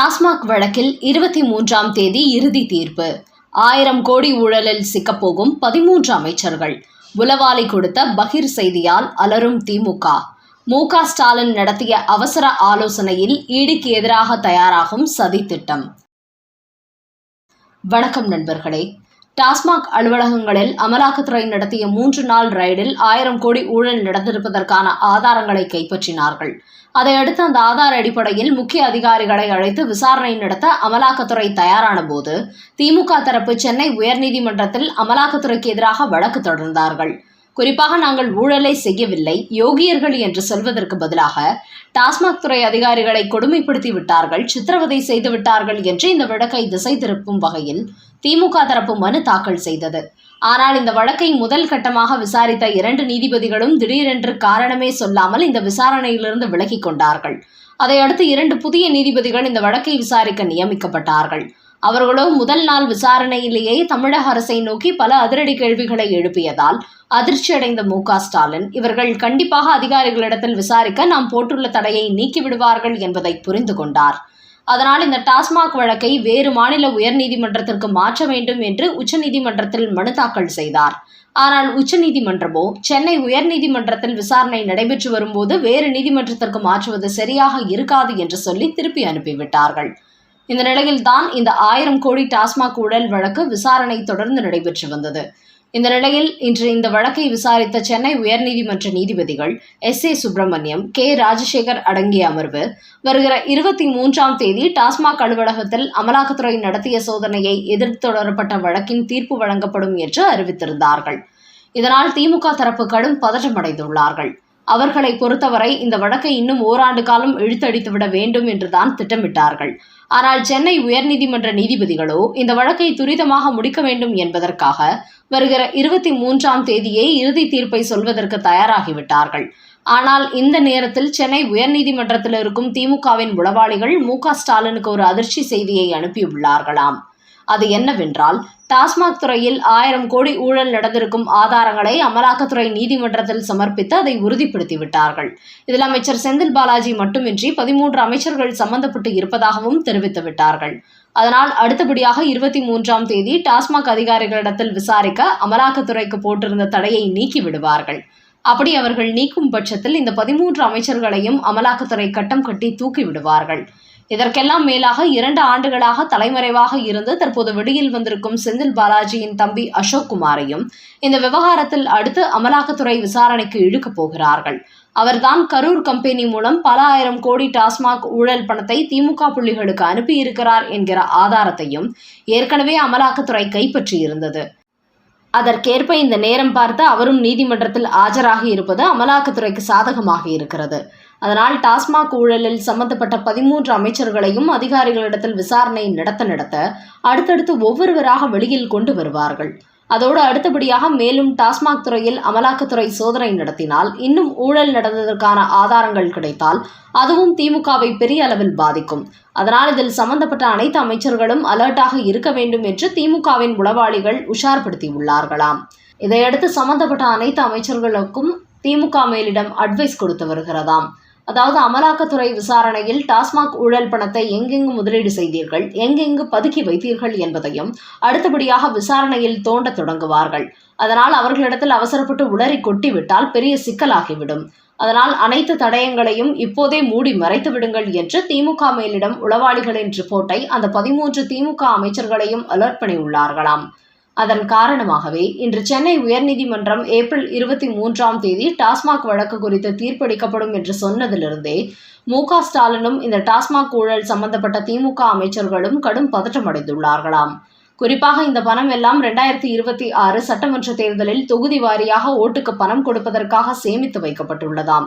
டாஸ்மாக் வழக்கில் இருபத்தி மூன்றாம் தேதி இறுதி தீர்ப்பு. ஆயிரம் கோடி ஊழலில் சிக்கப்போகும் பதிமூன்று அமைச்சர்கள். உளவாளி கொடுத்த பகிர் செய்தியால் அலரும் திமுக. மு க ஸ்டாலின் நடத்திய அவசர ஆலோசனையில் ஈடிக்கு எதிராக தயாராகும் சதித்திட்டம். வணக்கம் நண்பர்களே. டாஸ்மாக் அலுவலகங்களில் அமலாக்கத்துறை நடத்திய மூன்று நாள் ரைடில் ஆயிரம் கோடி ஊழல் நடந்திருப்பதற்கான ஆதாரங்களை கைப்பற்றினார்கள். அதையடுத்து அந்த ஆதார அடிப்படையில் முக்கிய அதிகாரிகளை அழைத்து விசாரணை நடத்த அமலாக்கத்துறை தயாரான போது திமுக தரப்பு சென்னை உயர்நீதிமன்றத்தில் அமலாக்கத்துறைக்கு எதிராக வழக்கு தொடர்ந்தார்கள். குறிப்பாக நாங்கள் ஊழலை செய்யவில்லை யோகியர்கள் என்று சொல்வதற்கு பதிலாக டாஸ்மாக் துறை அதிகாரிகளை கொடுமைப்படுத்தி விட்டார்கள் சித்திரவதை செய்து விட்டார்கள் என்று இந்த வழக்கை திசை திருப்பும் வகையில் திமுக தரப்பு மனு தாக்கல் செய்தது. ஆனால் இந்த வழக்கை முதல் கட்டமாக விசாரித்த இரண்டு நீதிபதிகளும் திடீரென்று காரணமே சொல்லாமல் இந்த விசாரணையிலிருந்து விலகிக் கொண்டார்கள். அதையடுத்து இரண்டு புதிய நீதிபதிகள் இந்த வழக்கை விசாரிக்க நியமிக்கப்பட்டார்கள். அவர்களோ முதல் நாள் விசாரணையிலேயே தமிழக அரசை நோக்கி பல அதிரடி கேள்விகளை எழுப்பியதால் அதிர்ச்சியடைந்த மு ஸ்டாலின் இவர்கள் கண்டிப்பாக அதிகாரிகளிடத்தில் விசாரிக்க நாம் போட்டுள்ள தடையை நீக்கிவிடுவார்கள் என்பதை புரிந்து கொண்டார். அதனால் இந்த டாஸ்மாக் வழக்கை வேறு மாநில உயர்நீதிமன்றத்திற்கு மாற்ற வேண்டும் என்று உச்சநீதிமன்றத்தில் மனு தாக்கல் செய்தார். ஆனால் உச்சநீதிமன்றமோ சென்னை உயர்நீதிமன்றத்தில் விசாரணை நடைபெற்று வரும்போது வேறு நீதிமன்றத்திற்கு மாற்றுவது சரியாக இருக்காது என்று சொல்லி திருப்பி அனுப்பிவிட்டார்கள். இந்த நிலையில்தான் இந்த ஆயிரம் கோடி டாஸ்மாக் ஊழல் வழக்கு விசாரணை தொடர்ந்து நடைபெற்று வந்தது. இந்த நிலையில் இன்று இந்த வழக்கை விசாரித்த சென்னை உயர்நீதிமன்ற நீதிபதிகள் S A Subramaniam K Rajasekar அடங்கிய அமர்வு வருகிற இருபத்தி மூன்றாம் தேதி டாஸ்மாக் அலுவலகத்தில் அமலாக்கத்துறை நடத்திய சோதனையை எதிர்த்து தொடரப்பட்ட வழக்கின் தீர்ப்பு வழங்கப்படும் என்று அறிவித்திருந்தார்கள். இதனால் திமுக தரப்பு கடும் பதற்றமடைந்துள்ளார்கள் அவர்களை பொறுத்தவரை இந்த வழக்கை இன்னும் ஓராண்டு காலம் இழுத்தடித்துவிட வேண்டும் என்றுதான் திட்டமிட்டார்கள். ஆனால் சென்னை உயர்நீதிமன்ற நீதிபதிகளோ இந்த வழக்கை துரிதமாக முடிக்க வேண்டும் என்பதற்காக வருகிற இருபத்தி மூன்றாம் தேதியே இறுதி தீர்ப்பை சொல்வதற்கு தயாராகிவிட்டார்கள். ஆனால் இந்த நேரத்தில் சென்னை உயர்நீதிமன்றத்தில் இருக்கும் திமுகவின் உளவாளிகள் மு க ஸ்டாலினுக்கு ஒரு அதிர்ச்சி செய்தியை அனுப்பியுள்ளார்களாம். அது என்னவென்றால் டாஸ்மாக் துறையில் ஆயிரம் கோடி ஊழல் நடந்திருக்கும் ஆதாரங்களை அமலாக்கத்துறை நீதிமன்றத்தில் சமர்ப்பித்து அதை உறுதிப்படுத்திவிட்டார்கள். இதில் அமைச்சர் செந்தில் பாலாஜி மட்டுமின்றி பதிமூன்று அமைச்சர்கள் சம்பந்தப்பட்டு இருப்பதாகவும் தெரிவித்து விட்டார்கள் அதனால் அடுத்தபடியாக இருபத்தி மூன்றாம் தேதி டாஸ்மாக் அதிகாரிகளிடத்தில் விசாரிக்க அமலாக்கத்துறைக்கு போட்டிருந்த தடையை நீக்கி விடுவார்கள் அப்படி அவர்கள் நீக்கும் பட்சத்தில் இந்த பதிமூன்று அமைச்சர்களையும் அமலாக்கத்துறை கட்டம் கட்டி தூக்கி விடுவார்கள் இதற்கெல்லாம் மேலாக இரண்டு ஆண்டுகளாக தலைமறைவாக இருந்து தற்போது வெளியில் வந்திருக்கும் செந்தில் பாலாஜியின் தம்பி அசோக் குமாரையும் இந்த விவகாரத்தில் அடுத்து அமலாக்கத்துறை விசாரணைக்கு இழுக்கப் போகிறார்கள். அவர்தான் கரூர் கம்பெனி மூலம் பல ஆயிரம் கோடி டாஸ்மாக் ஊழல் பணத்தை திமுக புள்ளிகளுக்கு அனுப்பியிருக்கிறார் என்கிற ஆதாரத்தையும் ஏற்கனவே அமலாக்கத்துறை கைப்பற்றியிருந்தது. அதற்கேற்ப இந்த நேரம் பார்த்து அவரும் நீதிமன்றத்தில் ஆஜராகி இருப்பது அமலாக்கத்துறைக்கு சாதகமாக இருக்கிறது. அதனால் டாஸ்மாக் ஊழலில் சம்பந்தப்பட்ட பதிமூன்று அமைச்சர்களையும் அதிகாரிகளிடத்தில் விசாரணை நடத்த நடத்த அடுத்தடுத்து ஒவ்வொருவராக வெளியில் கொண்டு வருவார்கள். அதோடு அடுத்தபடியாக மேலும் டாஸ்மாக் துறையில் அமலாக்கத்துறை சோதனை நடத்தினால் இன்னும் ஊழல் நடந்ததற்கான ஆதாரங்கள் கிடைத்தால் அதுவும் திமுகவை பெரிய அளவில் பாதிக்கும். அதனால் இதில் சம்பந்தப்பட்ட அனைத்து அமைச்சர்களும் அலர்ட்டாக இருக்க வேண்டும் என்று திமுகவின் உளவாளிகள் உஷார்படுத்தியுள்ளார்களாம். இதையடுத்து சம்பந்தப்பட்ட அனைத்து அமைச்சர்களுக்கும் திமுக மேலிடம் அட்வைஸ் கொடுத்து வருகிறதாம். அதாவது அமலாக்கத்துறை விசாரணையில் டாஸ்மாக் ஊழல் பணத்தை எங்கெங்கு முதலீடு செய்தீர்கள் எங்கெங்கு பதுக்கி வைத்தீர்கள் என்பதையும் அடுத்தபடியாக விசாரணையில் தோண்ட தொடங்குவார்கள். அதனால் அவர்களிடத்தில் அவசரப்பட்டு உளறி கொட்டிவிட்டால் பெரிய சிக்கலாகிவிடும். அதனால் அனைத்து தடயங்களையும் இப்போதே மூடி மறைத்து விடுங்கள் என்று திமுக மேலிடம் உளவாளிகளின் ரிப்போர்ட்டை அந்த பதிமூன்று திமுக அமைச்சர்களையும் அலர்ட் பண்ணியுள்ளார்களாம் அதன் காரணமாகவே இன்று சென்னை உயர்நீதிமன்றம் ஏப்ரல் இருபத்தி மூன்றாம் தேதி டாஸ்மாக் வழக்கு குறித்து தீர்ப்பளிக்கப்படும் என்று சொன்னதிலிருந்தே மு க ஸ்டாலினும் இந்த டாஸ்மாக் ஊழல் சம்பந்தப்பட்ட திமுக அமைச்சர்களும் கடும் பதற்றமடைந்துள்ளார்களாம் குறிப்பாக இந்த பணம் எல்லாம் ரெண்டாயிரத்தி இருபத்தி ஆறு சட்டமன்ற தேர்தலில் தொகுதி வாரியாக ஓட்டுக்கு பணம் கொடுப்பதற்காக சேமித்து வைக்கப்பட்டுள்ளதாம்.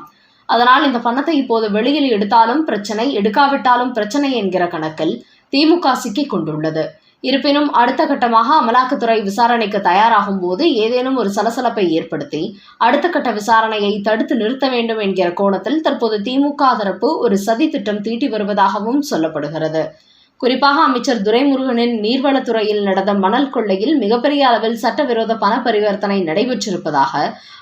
அதனால் இந்த பணத்தை இப்போது வெளியில் எடுத்தாலும் பிரச்சனை எடுக்காவிட்டாலும் பிரச்சனை என்கிற கணக்கில் திமுக சிக்கிக் கொண்டுள்ளது. இருப்பினும் அடுத்த கட்டமாக அமலாக்கத்துறை விசாரணைக்கு தயாராகும் போது ஏதேனும் ஒரு சலசலப்பை ஏற்படுத்தி அடுத்த கட்ட விசாரணையை தடுத்து நிறுத்த வேண்டும் என்கிற கோணத்தில் தற்போது திமுக தரப்பு ஒரு சதி திட்டம் தீட்டி வருவதாகவும் சொல்லப்படுகிறது. குறிப்பாக அமைச்சர் துரைமுருகனின் நீர்வளத்துறையில் நடந்த மணல் கொள்ளையில் மிகப்பெரிய அளவில் சட்டவிரோத பண பரிவர்த்தனை நடைபெற்றிருப்பதாக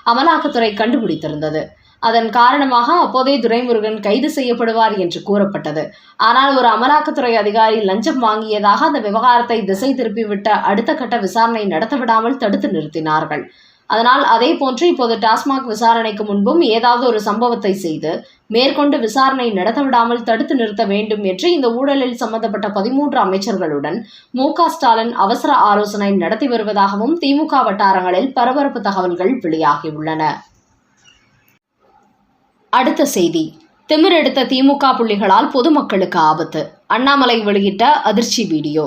அமலாக்கத்துறை கண்டுபிடித்திருந்தது. அதன் காரணமாக அப்போதே துரைமுருகன் கைது செய்யப்படுவார் என்று கூறப்பட்டது. ஆனால் ஒரு அமலாக்கத்துறை அதிகாரி லஞ்சம் வாங்கியதாக அந்த விவகாரத்தை திசை திருப்பிவிட்ட அடுத்த கட்ட விசாரணை நடத்த விடாமல் தடுத்து நிறுத்தினார்கள். அதனால் அதே போன்று இப்போது டாஸ்மாக் விசாரணைக்கு முன்பும் ஏதாவது ஒரு சம்பவத்தை செய்து மேற்கொண்டு விசாரணை நடத்தவிடாமல் தடுத்து நிறுத்த வேண்டும் என்று இந்த ஊழலில் சம்பந்தப்பட்ட பதிமூன்று அமைச்சர்களுடன் மு ஸ்டாலின் அவசர ஆலோசனை நடத்தி வருவதாகவும் திமுக வட்டாரங்களில் பரபரப்பு தகவல்கள் வெளியாகியுள்ளன. அடுத்த செய்தி. திமிரெடுத்த திமுக புள்ளிகளால் பொதுமக்களுக்கு ஆபத்து. அண்ணாமலை வெளியிட்ட அதிர்ச்சி வீடியோ.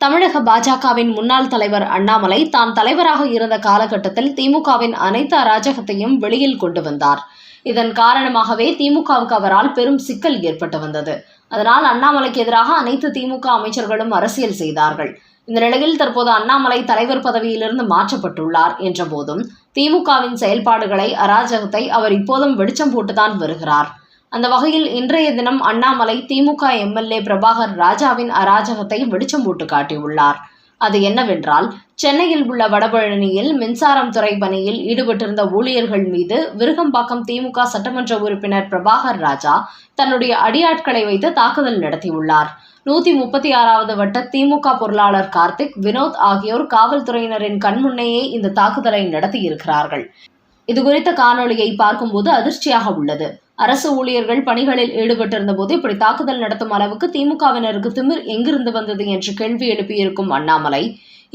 தமிழக பாஜகவின் முன்னாள் தலைவர் அண்ணாமலை தான் தலைவராக இருந்த காலகட்டத்தில் திமுகவின் அனைத்து அராஜகத்தையும் வெளியில் கொண்டு வந்தார். இதன் காரணமாகவே திமுகவுக்கு அவரால் பெரும் சிக்கல் ஏற்பட்டு வந்தது. அதனால் அண்ணாமலைக்கு எதிராக அனைத்து திமுக அமைச்சர்களும் அரசியல் செய்தார்கள். இந்த நிலையில் தற்போது அண்ணாமலை தலைவர் பதவியிலிருந்து மாற்றப்பட்டுள்ளார் என்ற போதும் திமுகவின் செயல்பாடுகளை அராஜகத்தை அவர் இப்போதும் வெளிச்சம் போட்டுதான் வருகிறார். அந்த வகையில் இன்றைய தினம் அண்ணாமலை திமுக எம்எல்ஏ பிரபாகர் ராஜாவின் அராஜகத்தை வெளிச்சம் போட்டு காட்டியுள்ளார். அது என்னவென்றால் சென்னையில் உள்ள வடபழனியில் மின்சாரம் துறை பணியில் ஈடுபட்டிருந்த ஊழியர்கள் மீது விருகம்பாக்கம் திமுக சட்டமன்ற உறுப்பினர் பிரபாகர் ராஜா தன்னுடைய அடியாட்களை வைத்து தாக்குதல் நடத்தியுள்ளார். நூத்தி முப்பத்தி ஆறாவது வட்ட திமுக பொருளாளர் கார்த்திக் வினோத் ஆகியோர் காவல்துறையினரின் கண்முன்னேயே இந்த தாக்குதலை நடத்தியிருக்கிறார்கள். இது குறித்த காணொளியை பார்க்கும்போது அதிர்ச்சியாக உள்ளது. அரசு ஊழியர்கள் பணிகளில் ஈடுபட்டிருந்த போது இப்படி தாக்குதல் நடத்தும் அளவுக்கு திமுகவினருக்கு திமிர் எங்கிருந்து வந்தது என்று கேள்வி எழுப்பியிருக்கும் அண்ணாமலை.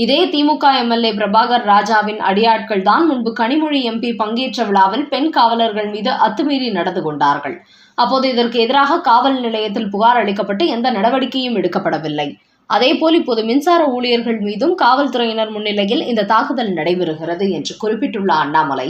இதே திமுக எம்எல்ஏ பிரபாகர் ராஜாவின் அடியாட்கள் தான் முன்பு கனிமொழி எம்பி பங்கேற்ற விழாவில் பெண் காவலர்கள் மீது அத்துமீறி நடந்து கொண்டார்கள். அப்போது இதற்கு எதிராக காவல் நிலையத்தில் புகார் அளிக்கப்பட்டு எந்த நடவடிக்கையும் எடுக்கப்படவில்லை. அதேபோல் இப்போது மின்சார ஊழியர்கள் மீதும் காவல்துறையினர் முன்னிலையில் இந்த தாக்குதல் நடைபெறுகிறது என்று குறிப்பிட்டுள்ள அண்ணாமலை.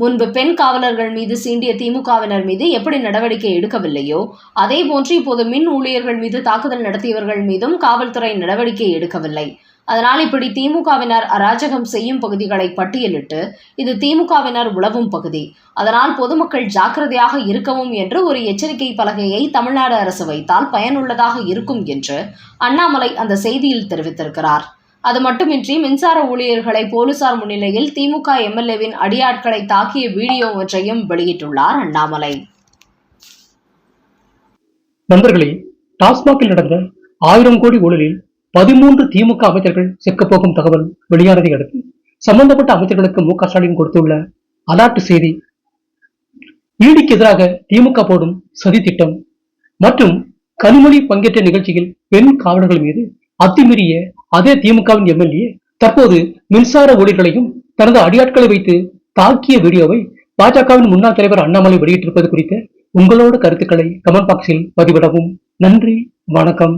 முன்பு பெண் காவலர்கள் மீது சீண்டிய திமுகவினர் மீது எப்படி நடவடிக்கை எடுக்கவில்லையோ அதே போன்று இப்போது மின் ஊழியர்கள் மீது தாக்குதல் நடத்தியவர்கள் மீதும் காவல்துறை நடவடிக்கை எடுக்கவில்லை. அதனால் இப்படி திமுகவினர் அராஜகம் செய்யும் பகுதிகளை பட்டியலிட்டு இது திமுகவினர் உழவும் பகுதி. அதனால் பொதுமக்கள் ஜாக்கிரதையாக இருக்கவும் என்று ஒரு எச்சரிக்கை பலகையை தமிழ்நாடு அரசு வைத்தால் பயனுள்ளதாக இருக்கும் என்று அண்ணாமலை அந்த செய்தியில் தெரிவித்திருக்கிறார். அது மட்டுமின்றி மின்சார ஊழியர்களை போலீசார் முன்னிலையில் திமுக எம்எல்ஏவின் அடியாட்களை தாக்கிய வீடியோ ஒன்றையும் வெளியிட்டுள்ளார் அண்ணாமலை. நண்பர்களே டாஸ்மாகில் நடந்த ஆயிரம் கோடி ஊழலில் பதிமூன்று திமுக அமைச்சர்கள் செக்கப்போகும் தகவல் வெளியானதை அடுத்து சம்பந்தப்பட்ட அமைச்சர்களுக்கு மு க ஸ்டாலின் கொடுத்துள்ள அலாட்டு செய்தி ஈடிக்கு எதிராக திமுக போடும் சதி திட்டம் மற்றும் கனிமொழி பங்கேற்ற நிகழ்ச்சியில் பெண் காவலர்கள் மீது அத்துமீறிய அதே திமுகவின் எம்எல்ஏ தற்போது மின்சார ஊழியர்களையும் தனது அடியாட்களை வைத்து தாக்கிய வீடியோவை பாஜகவின் முன்னாள் தலைவர் அண்ணாமலை வெளியிட்டிருப்பது குறித்த உங்களோட கருத்துக்களை கமெண்ட் பாக்ஸில் பதிவிடவும். நன்றி வணக்கம்.